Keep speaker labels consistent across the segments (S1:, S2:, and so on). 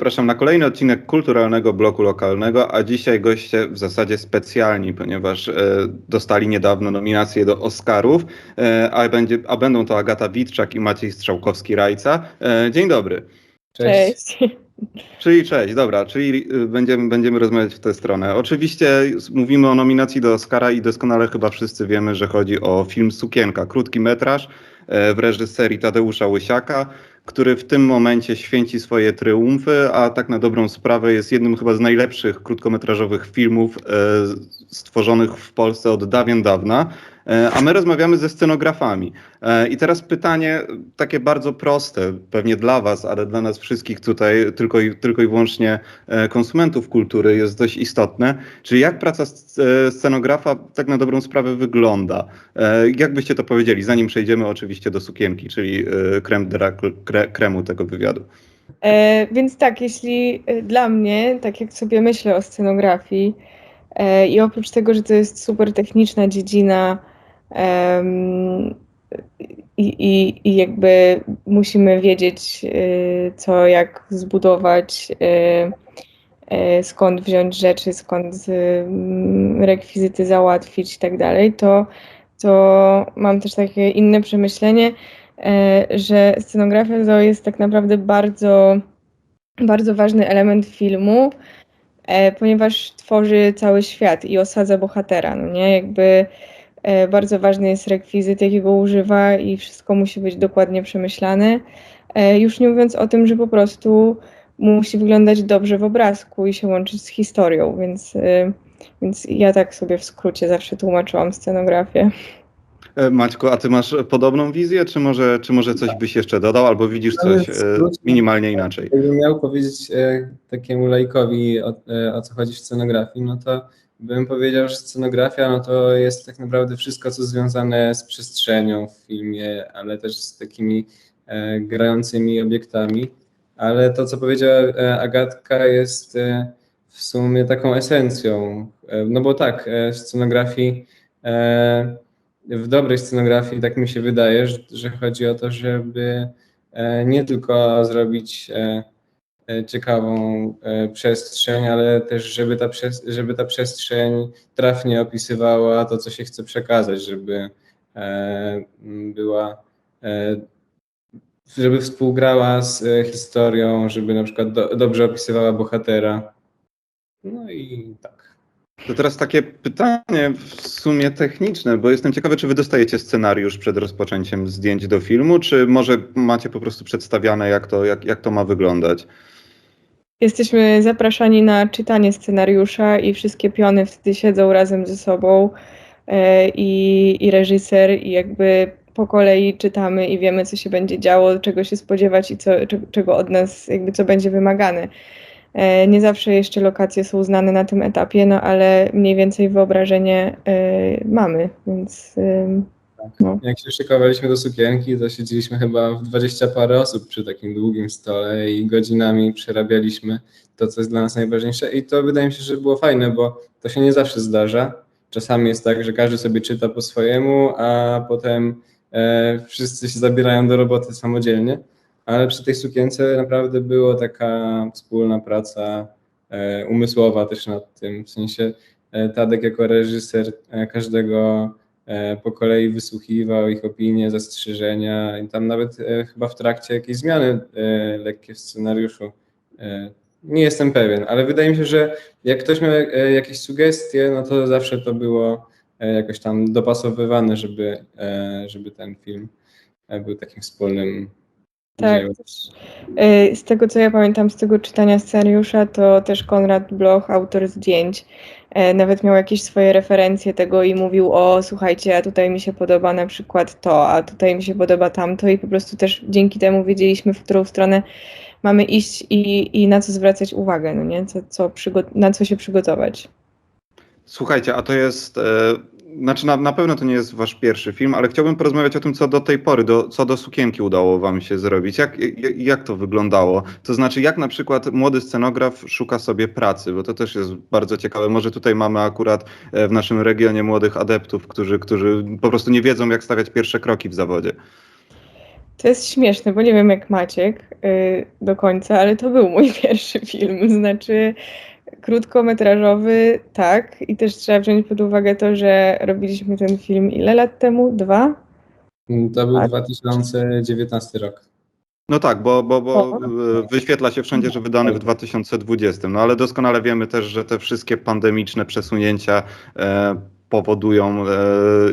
S1: Zapraszam na kolejny odcinek kulturalnego bloku lokalnego, a dzisiaj goście w zasadzie specjalni, ponieważ e, dostali niedawno nominacje do Oscarów, e, a, będzie, a będą to Agata Witczak i Maciej Strzałkowski-Rajca. E, dzień dobry.
S2: Cześć.
S1: Czyli cześć, dobra, czyli y, będziemy, będziemy rozmawiać w tę stronę. Oczywiście mówimy o nominacji do Oscara i doskonale chyba wszyscy wiemy, że chodzi o film Sukienka, krótki metraż e, w reżyserii Tadeusza Łysiaka, który w tym momencie święci swoje triumfy, a tak na dobrą sprawę jest jednym chyba z najlepszych krótkometrażowych filmów e, stworzonych w Polsce od dawien dawna. E, A my rozmawiamy ze scenografami. E, I teraz pytanie takie bardzo proste, pewnie dla Was, ale dla nas wszystkich tutaj, tylko i, tylko i wyłącznie e, konsumentów kultury, jest dość istotne. Czyli jak praca sc- scenografa tak na dobrą sprawę wygląda? Jak byście to powiedzieli, zanim przejdziemy oczywiście do sukienki, czyli creme de la kremu tego wywiadu?
S2: E, więc tak, jeśli dla mnie, tak jak sobie myślę o scenografii e, i oprócz tego, że to jest super techniczna dziedzina i, i, i jakby musimy wiedzieć, e, co, jak zbudować, e, e, skąd wziąć rzeczy, skąd mm, rekwizyty załatwić i tak dalej, to, to mam też takie inne przemyślenie, że scenografia to jest tak naprawdę bardzo, bardzo ważny element filmu, e, ponieważ tworzy cały świat i osadza bohatera, no nie? Jakby bardzo ważny jest rekwizyt, jakiego używa i wszystko musi być dokładnie przemyślane. E, Już nie mówiąc o tym, że po prostu musi wyglądać dobrze w obrazku i się łączyć z historią, więc, e, więc ja tak sobie w skrócie zawsze tłumaczyłam scenografię.
S1: E, Maćku, a ty masz podobną wizję, czy może, czy może coś byś jeszcze dodał, albo widzisz
S3: Ale
S1: coś e, minimalnie inaczej?
S3: Jakbym miał powiedzieć e, takiemu laikowi o, e, o co chodzi w scenografii, no to bym powiedział, że scenografia no to jest tak naprawdę wszystko, co związane z przestrzenią w filmie, ale też z takimi e, grającymi obiektami. Ale to, co powiedziała e, Agatka, jest e, w sumie taką esencją. E, no bo tak, e, w scenografii, e, w dobrej scenografii, tak mi się wydaje, że, że chodzi o to, żeby nie tylko zrobić ciekawą e, przestrzeń, ale też żeby ta, żeby ta przestrzeń trafnie opisywała to, co się chce przekazać, żeby e, była, e, żeby współgrała z e, historią, żeby na przykład do, dobrze opisywała bohatera. No i tak.
S1: To teraz takie pytanie w sumie techniczne, bo jestem ciekawy, czy wy dostajecie scenariusz przed rozpoczęciem zdjęć do filmu, czy może macie po prostu przedstawiane, jak to, jak, jak to ma wyglądać?
S2: Jesteśmy zapraszani na czytanie scenariusza i wszystkie piony wtedy siedzą razem ze sobą e, i, i reżyser i jakby po kolei czytamy i wiemy, co się będzie działo, czego się spodziewać i co, cze- czego od nas, jakby co będzie wymagane. E, Nie zawsze jeszcze lokacje są znane na tym etapie, no ale mniej więcej wyobrażenie e, mamy, więc no.
S3: Jak się szykowaliśmy do sukienki, to siedzieliśmy chyba w dwadzieścia parę osób przy takim długim stole i godzinami przerabialiśmy to, co jest dla nas najważniejsze. I to wydaje mi się, że było fajne, bo to się nie zawsze zdarza. Czasami jest tak, że każdy sobie czyta po swojemu, a potem e, wszyscy się zabierają do roboty samodzielnie. Ale przy tej sukience naprawdę była taka wspólna praca e, umysłowa też nad tym. W sensie e, Tadek jako reżyser e, każdego po kolei wysłuchiwał ich opinie, zastrzeżenia i tam nawet e, chyba w trakcie jakiejś zmiany e, lekkie w scenariuszu. E, nie jestem pewien, ale wydaje mi się, że jak ktoś miał e, jakieś sugestie, no to zawsze to było e, jakoś tam dopasowywane, żeby, e, żeby ten film e, był takim wspólnym
S2: Tak. y, Z tego co ja pamiętam z tego czytania scenariusza, to też Konrad Bloch, autor zdjęć, e, nawet miał jakieś swoje referencje tego i mówił o słuchajcie, a tutaj mi się podoba na przykład to, a tutaj mi się podoba tamto i po prostu też dzięki temu wiedzieliśmy, w którą stronę mamy iść i, i na co zwracać uwagę, no nie? Co, co na co się przygotować.
S1: Słuchajcie, a to jest. Znaczy na, na pewno to nie jest wasz pierwszy film, ale chciałbym porozmawiać o tym, co do tej pory, do, co do sukienki udało wam się zrobić. Jak, jak, jak to wyglądało? To znaczy, jak na przykład młody scenograf szuka sobie pracy, bo to też jest bardzo ciekawe. Może tutaj mamy akurat e, w naszym regionie młodych adeptów, którzy, którzy po prostu nie wiedzą, jak stawiać pierwsze kroki w zawodzie.
S2: To jest śmieszne, bo nie wiem jak Maciek y, do końca, ale to był mój pierwszy film. Znaczy, krótkometrażowy, tak. I też trzeba wziąć pod uwagę to, że robiliśmy ten film ile lat temu? Dwa?
S3: To był
S2: A-
S3: 2019 rok.
S1: No tak, bo, bo, bo e, wyświetla się wszędzie, że wydany w 2020. No ale doskonale wiemy też, że te wszystkie pandemiczne przesunięcia e, powodują e,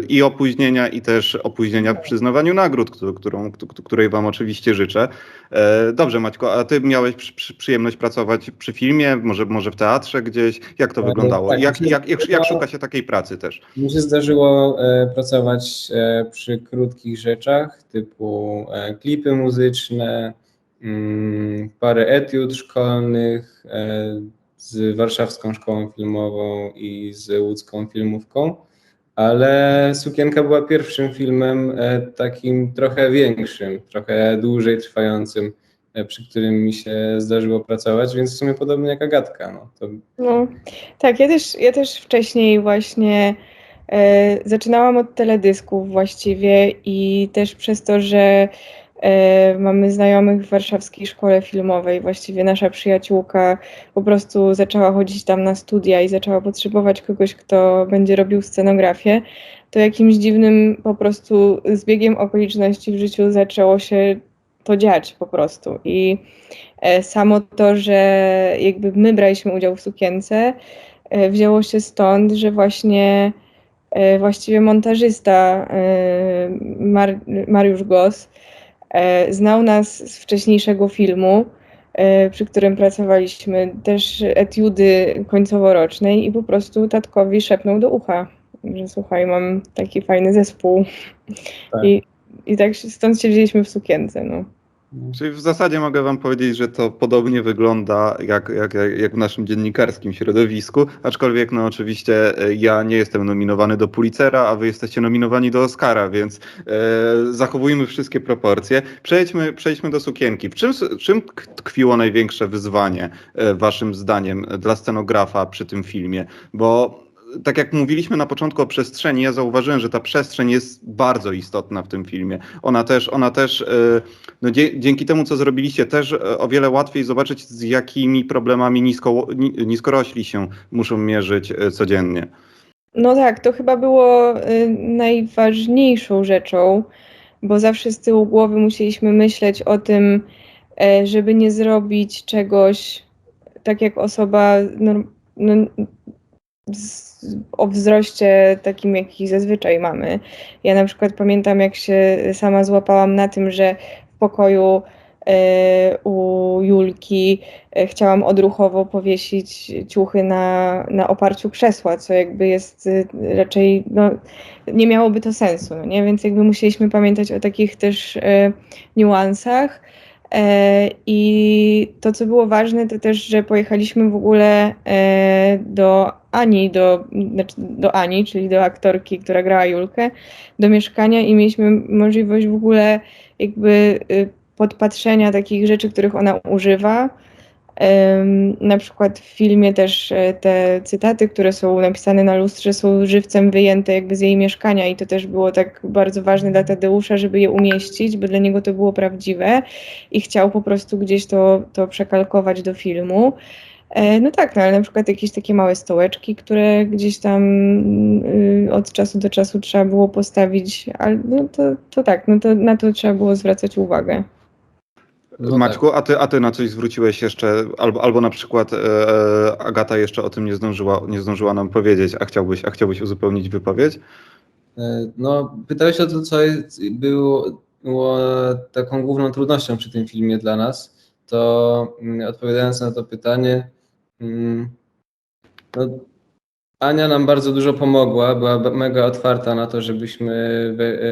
S1: i opóźnienia, i też opóźnienia w przyznawaniu nagród, którą, którą, któ- której Wam oczywiście życzę. E, dobrze, Maćko, a Ty miałeś przy, przy, przyjemność pracować przy filmie, może, może w teatrze gdzieś? Jak to
S3: E,
S1: wyglądało?
S3: tak,
S1: Jak, jak, jak, jak szuka się takiej pracy też?
S3: Mi się zdarzyło pracować przy krótkich rzeczach typu klipy muzyczne, mm, parę etiud szkolnych z Warszawską Szkołą Filmową i z Łódzką Filmówką, ale Sukienka była pierwszym filmem e, takim trochę większym, trochę dłużej trwającym, e, przy którym mi się zdarzyło pracować, więc w sumie podobnie jak Agatka. No, to
S2: No, tak, ja też, ja też wcześniej właśnie e, zaczynałam od teledysków właściwie i też przez to, że mamy znajomych w warszawskiej szkole filmowej, właściwie nasza przyjaciółka po prostu zaczęła chodzić tam na studia i zaczęła potrzebować kogoś, kto będzie robił scenografię, to jakimś dziwnym po prostu zbiegiem okoliczności w życiu zaczęło się to dziać po prostu. I E, Samo to, że jakby my braliśmy udział w sukience, e, wzięło się stąd, że właśnie e, właściwie montażysta e, Mar Mariusz Gos e, znał nas z wcześniejszego filmu, e, przy którym pracowaliśmy, też etiudy końcoworocznej i po prostu tatkowi szepnął do ucha, że słuchaj, mam taki fajny zespół.
S3: Tak.
S2: I, I tak stąd się wzięliśmy w sukience, no.
S1: Czyli w zasadzie mogę Wam powiedzieć, że to podobnie wygląda jak, jak, jak jak w naszym dziennikarskim środowisku, aczkolwiek no oczywiście e, ja nie jestem nominowany do Pulitzera, a Wy jesteście nominowani do Oscara, więc e, zachowujmy wszystkie proporcje. Przejdźmy, przejdźmy do sukienki. W czym, czym tkwiło największe wyzwanie e, Waszym zdaniem dla scenografa przy tym filmie? Bo tak jak mówiliśmy na początku o przestrzeni, ja zauważyłem, że ta przestrzeń jest bardzo istotna w tym filmie. Ona też, ona też e, no dzięki temu, co zrobiliście, też e, o wiele łatwiej zobaczyć, z jakimi problemami nisko, ni, niskorośli się muszą mierzyć e, codziennie.
S2: No tak, to chyba było najważniejszą rzeczą, bo zawsze z tyłu głowy musieliśmy myśleć o tym, żeby nie zrobić czegoś tak jak osoba no, o wzroście takim, jaki zazwyczaj mamy. Ja na przykład pamiętam, jak się sama złapałam na tym, że w pokoju e, u Julki e, chciałam odruchowo powiesić ciuchy na, na oparciu krzesła, co jakby jest y, raczej, no, nie miałoby to sensu, no nie? Więc jakby musieliśmy pamiętać o takich też e, niuansach. E, I to, co było ważne, to też, że pojechaliśmy w ogóle e, do Ani, do, znaczy do Ani, czyli do aktorki, która grała Julkę, do mieszkania i mieliśmy możliwość w ogóle jakby y, podpatrzenia takich rzeczy, których ona używa. Na przykład w filmie też e, te cytaty, które są napisane na lustrze, są żywcem wyjęte jakby z jej mieszkania i to też było tak bardzo ważne dla Tadeusza, żeby je umieścić, bo dla niego to było prawdziwe i chciał po prostu gdzieś to, to przekalkować do filmu. E, No tak, no ale na przykład jakieś takie małe stołeczki, które gdzieś tam y, od czasu do czasu trzeba było postawić, ale no to, to tak, no to na to trzeba było zwracać uwagę.
S3: No
S1: Maćku, a, ty, a ty na coś zwróciłeś jeszcze, albo, albo na przykład e, Agata jeszcze o tym nie zdążyła, nie zdążyła nam powiedzieć, a chciałbyś, a chciałbyś uzupełnić wypowiedź?
S3: E, No, pytałeś o to, co było, było taką główną trudnością przy tym filmie dla nas. To mm, odpowiadając na to pytanie, mm, no, Ania nam bardzo dużo pomogła, była mega otwarta na to, żebyśmy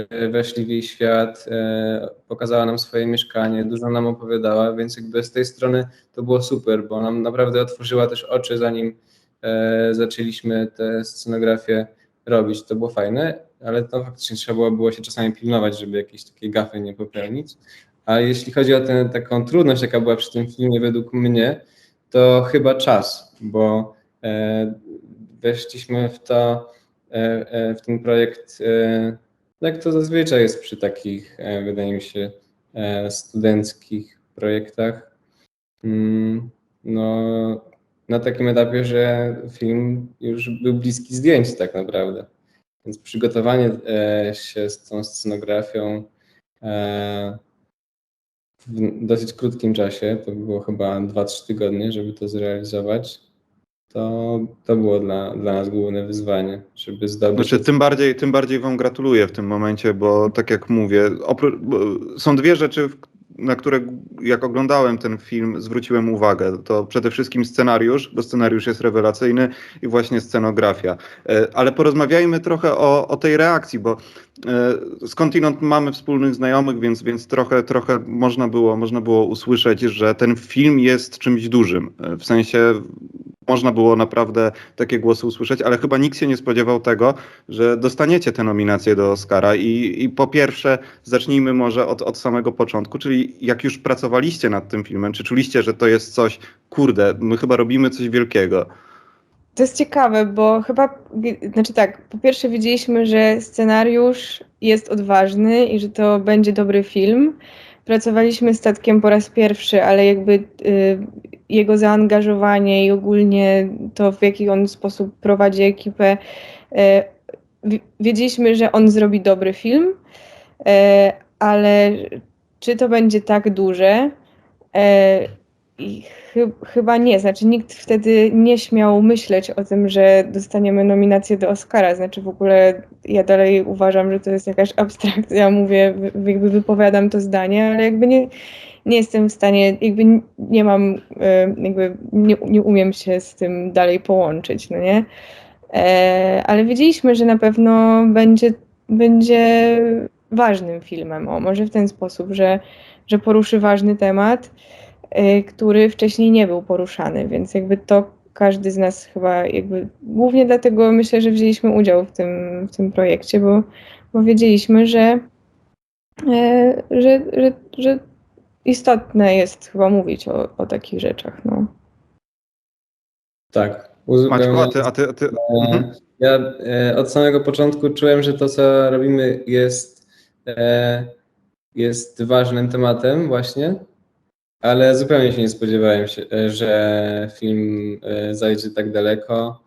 S3: e, weszli w jej świat, e, pokazała nam swoje mieszkanie, dużo nam opowiadała, więc jakby z tej strony to było super, bo nam naprawdę otworzyła też oczy, zanim e, zaczęliśmy tę scenografię robić, to było fajne, ale to faktycznie trzeba było, było się czasami pilnować, żeby jakieś takie gafy nie popełnić. A jeśli chodzi o tę taką trudność, jaka była przy tym filmie według mnie, to chyba czas, bo weszliśmy w to, e, e, w ten projekt, e, jak to zazwyczaj jest przy takich, wydaje mi się, studenckich projektach. Mm, No, na takim etapie, że film już był bliski zdjęć tak naprawdę. Więc przygotowanie się z tą scenografią w dosyć krótkim czasie, to było chyba 2-3 tygodnie, żeby to zrealizować, to, to było dla, dla nas główne wyzwanie, żeby zdobyć...
S1: Znaczy, tym bardziej, tym bardziej Wam gratuluję w tym momencie, bo tak jak mówię, są dwie rzeczy, na które jak oglądałem ten film, zwróciłem uwagę. To przede wszystkim scenariusz, bo scenariusz jest rewelacyjny i właśnie scenografia. E, Ale porozmawiajmy trochę o, o tej reakcji, bo e, skądinąd mamy wspólnych znajomych, więc, więc trochę, trochę można, było, można było usłyszeć, że ten film jest czymś dużym. E, W sensie można było naprawdę takie głosy usłyszeć, ale chyba nikt się nie spodziewał tego, że dostaniecie tę nominację do Oscara. I, i po pierwsze, zacznijmy może od, od samego początku, czyli jak już pracowaliście nad tym filmem, czy czuliście, że to jest coś, kurde, my chyba robimy coś wielkiego.
S2: To jest ciekawe, bo chyba, znaczy tak, po pierwsze wiedzieliśmy, że scenariusz jest odważny i że to będzie dobry film. Pracowaliśmy Statkiem po raz pierwszy, ale jakby y, jego zaangażowanie i ogólnie to, w jaki on sposób prowadzi ekipę, y, wi- wiedzieliśmy, że on zrobi dobry film, y, ale czy to będzie tak duże? I chy, chyba nie, znaczy nikt wtedy nie śmiał myśleć o tym, że dostaniemy nominację do Oscara. Znaczy w ogóle ja dalej uważam, że to jest jakaś abstrakcja, mówię, jakby wypowiadam to zdanie, ale jakby nie, nie jestem w stanie, jakby nie mam, jakby nie, nie umiem się z tym dalej połączyć, no nie? E, ale wiedzieliśmy, że na pewno będzie, będzie ważnym filmem, o może w ten sposób, że, że poruszy ważny temat który wcześniej nie był poruszany, więc jakby to każdy z nas chyba jakby, głównie dlatego myślę, że wzięliśmy udział w tym, w tym projekcie, bo, bo wiedzieliśmy, że, e, że, że, że istotne jest chyba mówić o, o takich rzeczach, no.
S3: Tak.
S1: Maćku, a ty... A ty, a ty
S3: E,
S1: mhm.
S3: Ja e, od samego początku czułem, że to, co robimy, jest, e, jest ważnym tematem, właśnie, ale zupełnie się nie spodziewałem, się, e, że film e, zajdzie tak daleko.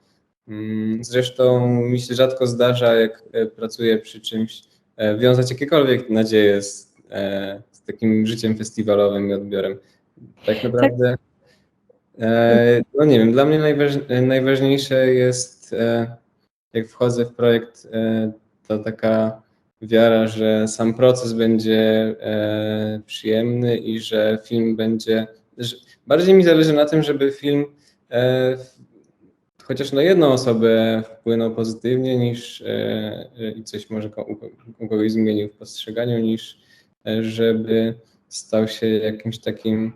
S3: Mm, Zresztą mi się rzadko zdarza, jak e, pracuję przy czymś, wiązać jakiekolwiek nadzieje z, z takim życiem festiwalowym i odbiorem. Tak naprawdę. No nie wiem, dla mnie najważ, najważniejsze jest, jak wchodzę w projekt, to taka wiara, że sam proces będzie e, przyjemny i że film będzie. Że bardziej mi zależy na tym, żeby film e, chociaż na jedną osobę wpłynął pozytywnie, niż e, e, i coś może u kogoś zmienił w postrzeganiu, niż e, żeby stał się jakimś takim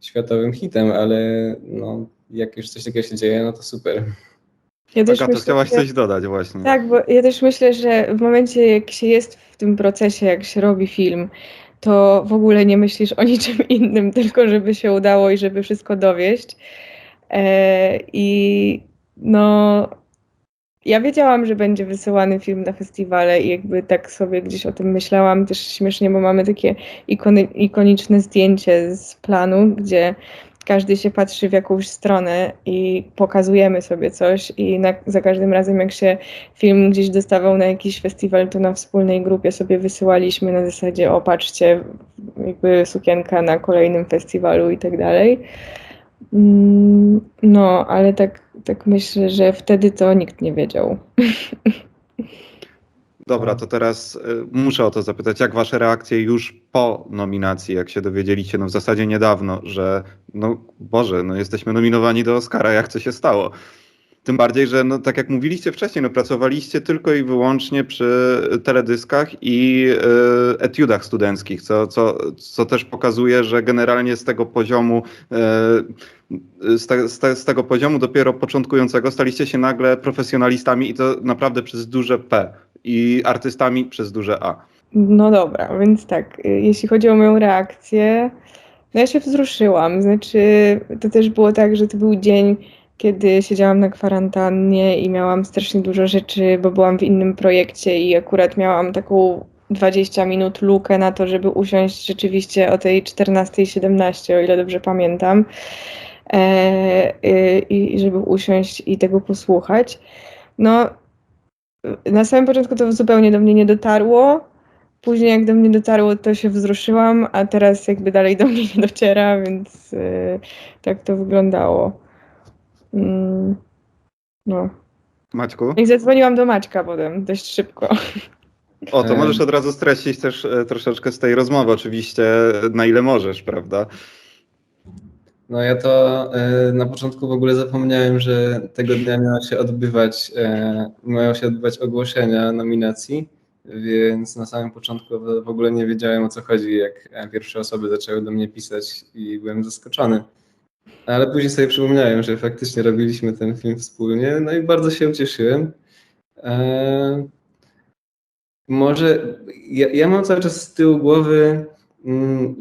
S3: światowym hitem, ale no, jak już coś takiego się dzieje, no to super.
S2: Ja też
S1: Agato,
S2: myślę,
S1: chciałaś
S2: że-
S1: coś dodać właśnie.
S2: Tak, bo ja też myślę, że w momencie, jak się jest w tym procesie, jak się robi film, to w ogóle nie myślisz o niczym innym, tylko żeby się udało i żeby wszystko dowieść. E, I no, ja wiedziałam, że będzie wysyłany film na festiwale i jakby tak sobie gdzieś o tym myślałam. Też śmiesznie, bo mamy takie ikony, ikoniczne zdjęcie z planu, gdzie każdy się patrzy w jakąś stronę i pokazujemy sobie coś i na, za każdym razem jak się film gdzieś dostawał na jakiś festiwal, to na wspólnej grupie sobie wysyłaliśmy na zasadzie o patrzcie, jakby sukienka na kolejnym festiwalu i tak dalej. Mm, No, ale tak, tak myślę, że wtedy to nikt nie wiedział.
S1: Dobra, to teraz y, muszę o to zapytać, jak wasze reakcje już po nominacji, jak się dowiedzieliście, no w zasadzie niedawno, że no Boże, no jesteśmy nominowani do Oscara, jak to się stało? Tym bardziej, że no, tak jak mówiliście wcześniej, no, pracowaliście tylko i wyłącznie przy teledyskach i e, etiudach studenckich, co, co, co też pokazuje, że generalnie z tego poziomu e, z, te, z, te, z tego poziomu dopiero początkującego staliście się nagle profesjonalistami i to naprawdę przez duże P i artystami przez duże A.
S2: No dobra, więc tak, y, jeśli chodzi o moją reakcję, no ja się wzruszyłam. Znaczy, to też było tak, że to był dzień, kiedy siedziałam na kwarantannie i miałam strasznie dużo rzeczy, bo byłam w innym projekcie i akurat miałam taką 20 minut lukę na to, żeby usiąść rzeczywiście o tej 14.17, o ile dobrze pamiętam, e, y, i żeby usiąść i tego posłuchać. No, na samym początku to zupełnie do mnie nie dotarło. Później jak do mnie dotarło, to się wzruszyłam, a teraz jakby dalej do mnie nie dociera, więc yy, tak to wyglądało. Mm, no.
S1: Maćku?
S2: I zadzwoniłam do Maćka potem, dość szybko.
S1: O, to możesz od razu streścić też e, troszeczkę z tej rozmowy, oczywiście, na ile możesz, prawda?
S3: No ja to e, na początku w ogóle zapomniałem, że tego dnia miała się odbywać, e, miało się odbywać ogłoszenia nominacji, więc na samym początku w- ogóle nie wiedziałem o co chodzi, jak e, pierwsze osoby zaczęły do mnie pisać i byłem zaskoczony. Ale później sobie przypomniałem, że faktycznie robiliśmy ten film wspólnie, no i bardzo się ucieszyłem. E, może ja, ja mam cały czas z tyłu głowy mm,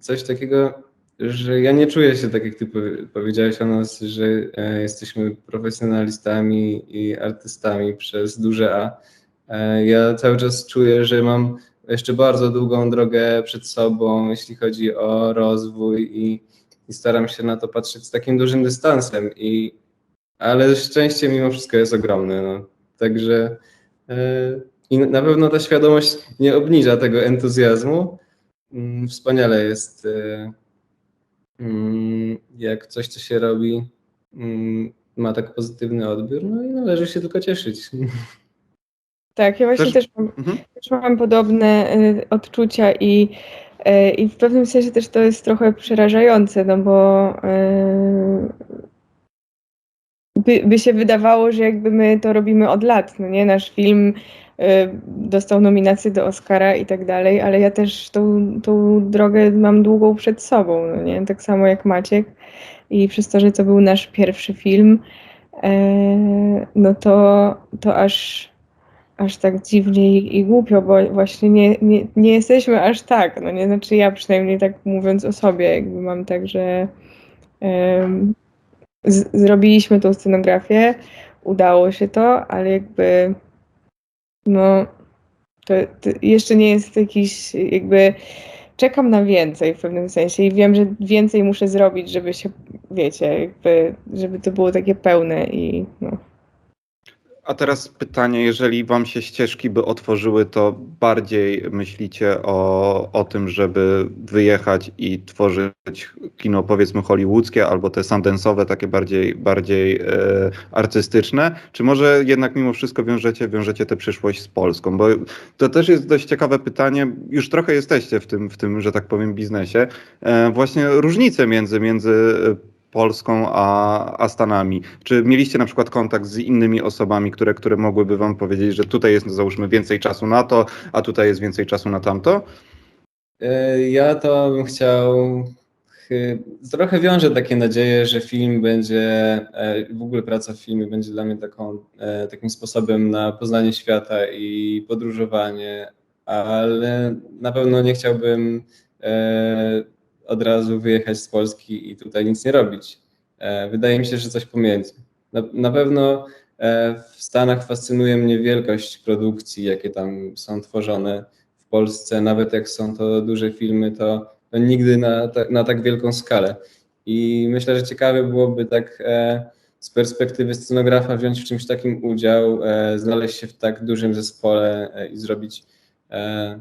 S3: coś takiego, że ja nie czuję się tak, jak ty powie- powiedziałeś o nas, że e, jesteśmy profesjonalistami i artystami przez duże A. E, ja cały czas czuję, że mam jeszcze bardzo długą drogę przed sobą, jeśli chodzi o rozwój i, i staram się na to patrzeć z takim dużym dystansem. I, ale szczęście mimo wszystko jest ogromne. No. Także e, i na pewno ta świadomość nie obniża tego entuzjazmu. Mm, Wspaniale jest, mm, jak coś, co się robi, mm, ma tak pozytywny odbiór, no i należy się tylko cieszyć.
S2: Tak, ja właśnie
S1: Też-
S2: też, mam,
S1: Mhm.
S2: też mam podobne y, odczucia i, y, i w pewnym sensie też to jest trochę przerażające, no bo y, by, by się wydawało, że jakby my to robimy od lat, no nie? Nasz film dostał nominację do Oscara i tak dalej, ale ja też tą, tą drogę mam długą przed sobą, no nie? Tak samo jak Maciek i przez to, że to był nasz pierwszy film, e, no to, to aż aż tak dziwnie i, i głupio, bo właśnie nie, nie, nie jesteśmy aż tak, no nie, znaczy ja przynajmniej tak mówiąc o sobie, jakby mam tak, że z, zrobiliśmy tą scenografię, udało się to, ale jakby no to, to jeszcze nie jest jakiś jakby czekam na więcej w pewnym sensie i wiem, że więcej muszę zrobić, żeby się, wiecie, jakby, żeby to było takie pełne i no.
S1: A teraz pytanie, jeżeli wam się ścieżki by otworzyły, to bardziej myślicie o, o tym, żeby wyjechać i tworzyć kino powiedzmy hollywoodzkie albo te sundance'owe, takie bardziej, bardziej e, artystyczne, czy może jednak mimo wszystko wiążecie, wiążecie tę przyszłość z Polską? Bo to też jest dość ciekawe pytanie, już trochę jesteście w tym, w tym że tak powiem, biznesie, e, właśnie różnice między, między Polską a, a Stanami. Czy mieliście na przykład kontakt z innymi osobami, które, które mogłyby wam powiedzieć, że tutaj jest załóżmy więcej czasu na to, a tutaj jest więcej czasu na tamto?
S3: E, Ja to bym chciał. Trochę wiążę takie nadzieje, że film będzie, e, w ogóle praca w filmie będzie dla mnie taką, e, takim sposobem na poznanie świata i podróżowanie, ale na pewno nie chciałbym od razu wyjechać z Polski i tutaj nic nie robić. E, Wydaje mi się, że coś pomiędzy. Na, na pewno e, w Stanach fascynuje mnie wielkość produkcji, jakie tam są tworzone w Polsce, nawet jak są to duże filmy, to, to nigdy na, ta, na tak wielką skalę. I myślę, że ciekawe byłoby tak e, z perspektywy scenografa wziąć w czymś takim udział, e, znaleźć się w tak dużym zespole e, i zrobić e,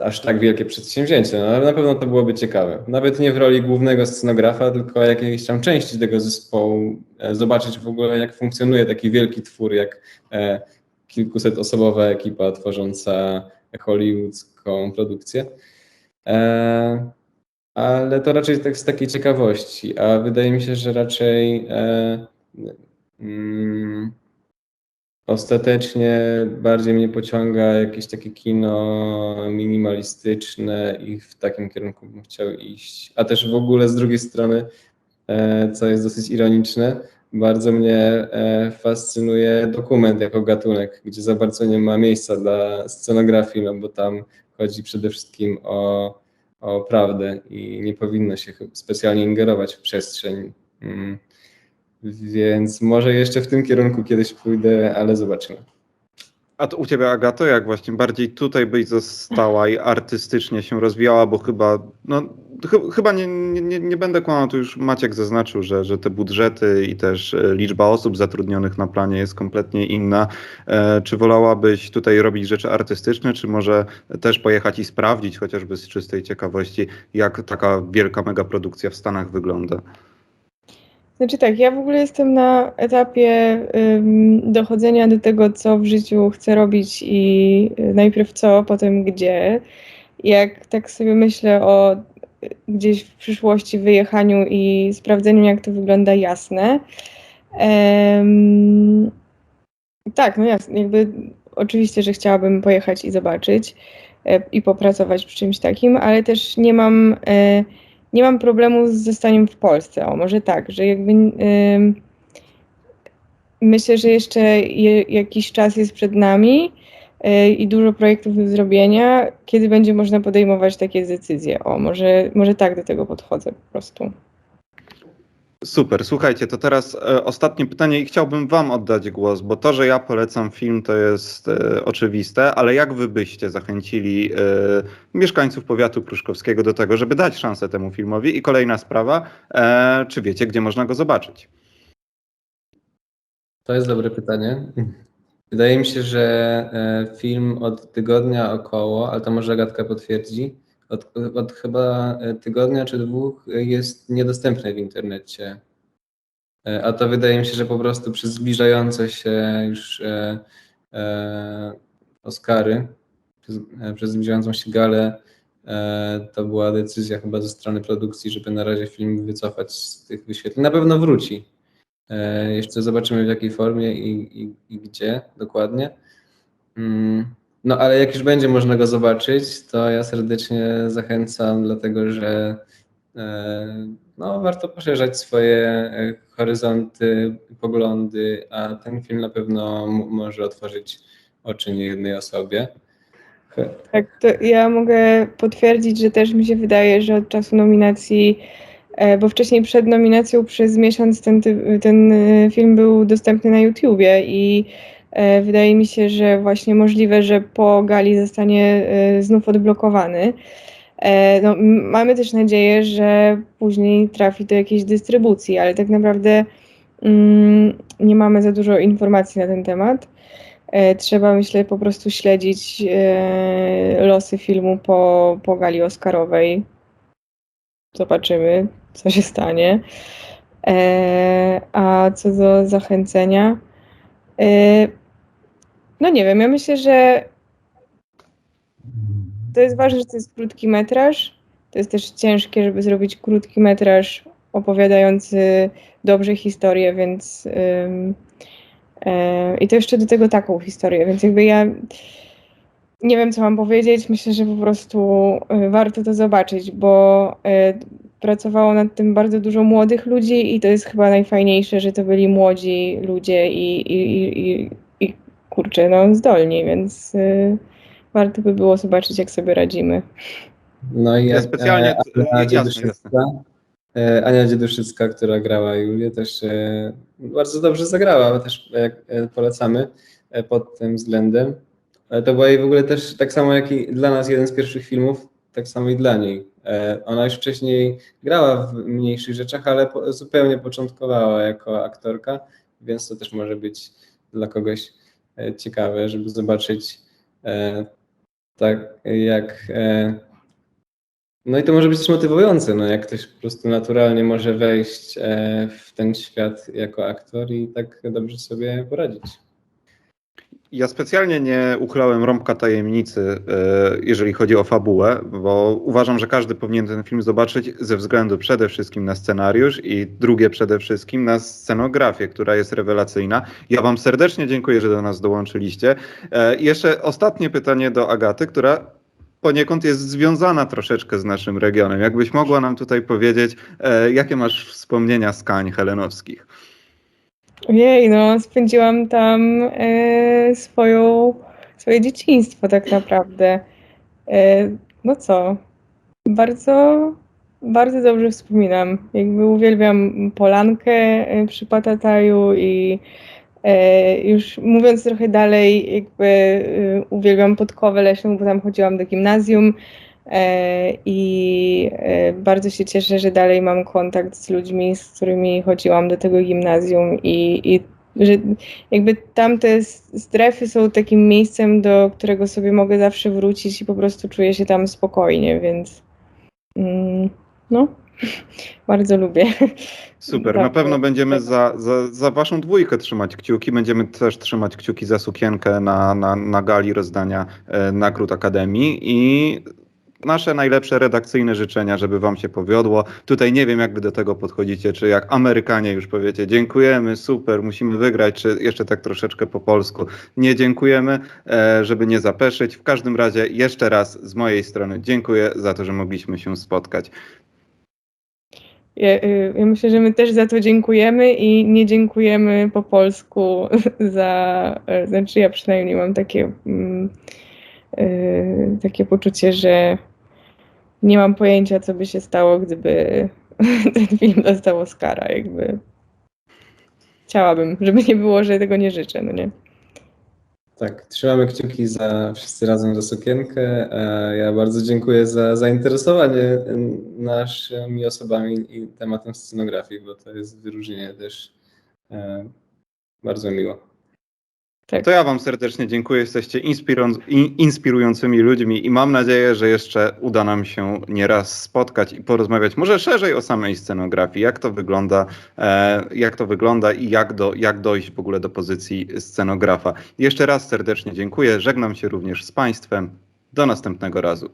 S3: aż tak wielkie przedsięwzięcie. No, ale na pewno to byłoby ciekawe. Nawet nie w roli głównego scenografa, tylko jakiejś tam części tego zespołu, e, zobaczyć w ogóle, jak funkcjonuje taki wielki twór, jak e, kilkusetosobowa ekipa tworząca hollywoodzką produkcję. E, ale to raczej tak z takiej ciekawości, a wydaje mi się, że raczej e, mm, ostatecznie bardziej mnie pociąga jakieś takie kino minimalistyczne i w takim kierunku bym chciał iść. A też w ogóle z drugiej strony, e, co jest dosyć ironiczne, bardzo mnie e, fascynuje dokument jako gatunek, gdzie za bardzo nie ma miejsca dla scenografii, no bo tam chodzi przede wszystkim o, o prawdę i nie powinno się specjalnie ingerować w przestrzeń. Mm. Więc może jeszcze w tym kierunku kiedyś pójdę, ale zobaczymy.
S1: A to u ciebie, Agato, jak właśnie bardziej tutaj byś została i artystycznie się rozwijała, bo chyba, no, ch chyba nie, nie, nie będę kłamał, tu już Maciek zaznaczył, że, że te budżety i też e, liczba osób zatrudnionych na planie jest kompletnie inna. E, czy wolałabyś tutaj robić rzeczy artystyczne, czy może też pojechać i sprawdzić, chociażby z czystej ciekawości, jak taka wielka megaprodukcja w Stanach wygląda?
S2: Znaczy tak, ja w ogóle jestem na etapie ym, dochodzenia do tego, co w życiu chcę robić i y, najpierw co, potem gdzie. Jak tak sobie myślę o y, gdzieś w przyszłości wyjechaniu i sprawdzeniu, jak to wygląda, jasne. Em, tak, no jasne, jakby oczywiście, że chciałabym pojechać i zobaczyć e, i popracować przy czymś takim, ale też nie mam, e, nie mam problemu z zostaniem w Polsce. O, może tak, że jakby ym, myślę, że jeszcze je, jakiś czas jest przed nami y, i dużo projektów do zrobienia, kiedy będzie można podejmować takie decyzje. O, może, może tak do tego podchodzę po prostu.
S1: Super, słuchajcie, to teraz e, ostatnie pytanie i chciałbym Wam oddać głos, bo to, że ja polecam film, to jest e, oczywiste, ale jak Wy byście zachęcili e, mieszkańców powiatu pruszkowskiego do tego, żeby dać szansę temu filmowi? I kolejna sprawa, e, czy wiecie, gdzie można go zobaczyć?
S3: To jest dobre pytanie. Wydaje mi się, że e, film od tygodnia około, ale to może Agatka potwierdzi, od, od chyba e, tygodnia czy dwóch jest niedostępny w internecie. E, A to wydaje mi się, że po prostu przez zbliżające się już e, e, Oscary, przez, e, przez zbliżającą się galę, e, to była decyzja chyba ze strony produkcji, żeby na razie film wycofać z tych wyświetleń. Na pewno wróci. E, Jeszcze zobaczymy w jakiej formie i, i, i gdzie dokładnie. Mm, No ale jak już będzie można go zobaczyć, to ja serdecznie zachęcam, dlatego że e, no, warto poszerzać swoje e, horyzonty, poglądy, a ten film na pewno może otworzyć oczy niejednej osobie.
S2: Tak, to ja mogę potwierdzić, że też mi się wydaje, że od czasu nominacji, e, bo wcześniej przed nominacją przez miesiąc ten, ten film był dostępny na YouTubie i wydaje mi się, że właśnie możliwe, że po gali zostanie e, znów odblokowany. E, No, mamy też nadzieję, że później trafi do jakiejś dystrybucji, ale tak naprawdę mm, nie mamy za dużo informacji na ten temat. E, Trzeba, myślę, po prostu śledzić e, losy filmu po, po gali Oscarowej. Zobaczymy, co się stanie. E, A co do zachęcenia, e, no nie wiem, ja myślę, że to jest ważne, że to jest krótki metraż. To jest też ciężkie, żeby zrobić krótki metraż opowiadający dobrze historię, więc e, i to jeszcze do tego taką historię, więc jakby ja nie wiem, co mam powiedzieć. Myślę, że po prostu y, warto to zobaczyć, bo y, pracowało nad tym bardzo dużo młodych ludzi i to jest chyba najfajniejsze, że to byli młodzi ludzie i, i, i kurczę, no zdolni, więc y, warto by było zobaczyć, jak sobie radzimy.
S3: No i
S1: Ja specjalnie-
S3: e, Ania Dzieduszycka, e, Ania Dzieduszycka, która grała Julię, też e, bardzo dobrze zagrała, też e, polecamy e, pod tym względem. Ale to była jej w ogóle też tak samo jak i dla nas jeden z pierwszych filmów, tak samo i dla niej. E, Ona już wcześniej grała w mniejszych rzeczach, ale po, zupełnie początkowała jako aktorka, więc to też może być dla kogoś ciekawe, żeby zobaczyć e, tak jak e, no i to może być też motywujące, no jak ktoś po prostu naturalnie może wejść e, w ten świat jako aktor i tak dobrze sobie poradzić.
S1: Ja specjalnie nie uchylałem rąbka tajemnicy, e, jeżeli chodzi o fabułę, bo uważam, że każdy powinien ten film zobaczyć ze względu przede wszystkim na scenariusz i drugie przede wszystkim na scenografię, która jest rewelacyjna. Ja Wam serdecznie dziękuję, że do nas dołączyliście. E, I jeszcze ostatnie pytanie do Agaty, która poniekąd jest związana troszeczkę z naszym regionem. Jakbyś mogła nam tutaj powiedzieć, e, jakie masz wspomnienia z Kań Helenowskich?
S2: Ojej, no spędziłam tam e, swoją, swoje dzieciństwo tak naprawdę. E, no co, bardzo, bardzo dobrze wspominam. Jakby uwielbiam Polankę e, przy Patataju i e, już mówiąc trochę dalej, jakby e, uwielbiam Podkowę Leśną, bo tam chodziłam do gimnazjum. E, I e, bardzo się cieszę, że dalej mam kontakt z ludźmi, z którymi chodziłam do tego gimnazjum i, i że jakby tamte strefy są takim miejscem, do którego sobie mogę zawsze wrócić i po prostu czuję się tam spokojnie, więc mm, no, bardzo lubię.
S1: Super, na
S2: Tak,
S1: pewno
S2: tak.
S1: będziemy za, za, za waszą dwójkę trzymać kciuki. Będziemy też trzymać kciuki za sukienkę na, na, na gali rozdania e, nagród Akademii i nasze najlepsze redakcyjne życzenia, żeby wam się powiodło. Tutaj nie wiem, jak wy do tego podchodzicie, czy jak Amerykanie już powiecie, dziękujemy, super, musimy wygrać, czy jeszcze tak troszeczkę po polsku. Nie dziękujemy, e, żeby nie zapeszyć. W każdym razie jeszcze raz z mojej strony dziękuję za to, że mogliśmy się spotkać.
S2: Ja, y, ja myślę, że my też za to dziękujemy i nie dziękujemy po polsku za, e, znaczy ja przynajmniej mam takie, mm, y, takie poczucie, że nie mam pojęcia, co by się stało, gdyby ten film dostał Oscara, jakby chciałabym, żeby nie było, że tego nie życzę, no nie?
S3: Tak, trzymamy kciuki za wszyscy razem za sukienkę. E, Ja bardzo dziękuję za zainteresowanie naszymi osobami i tematem scenografii, bo to jest wyróżnienie też e, bardzo miło.
S2: Tak.
S1: To ja Wam serdecznie dziękuję. Jesteście inspirując- in- inspirującymi ludźmi i mam nadzieję, że jeszcze uda nam się nieraz spotkać i porozmawiać może szerzej o samej scenografii, jak to wygląda, e, jak to wygląda i jak, do, jak dojść w ogóle do pozycji scenografa. Jeszcze raz serdecznie dziękuję. Żegnam się również z Państwem. Do następnego razu.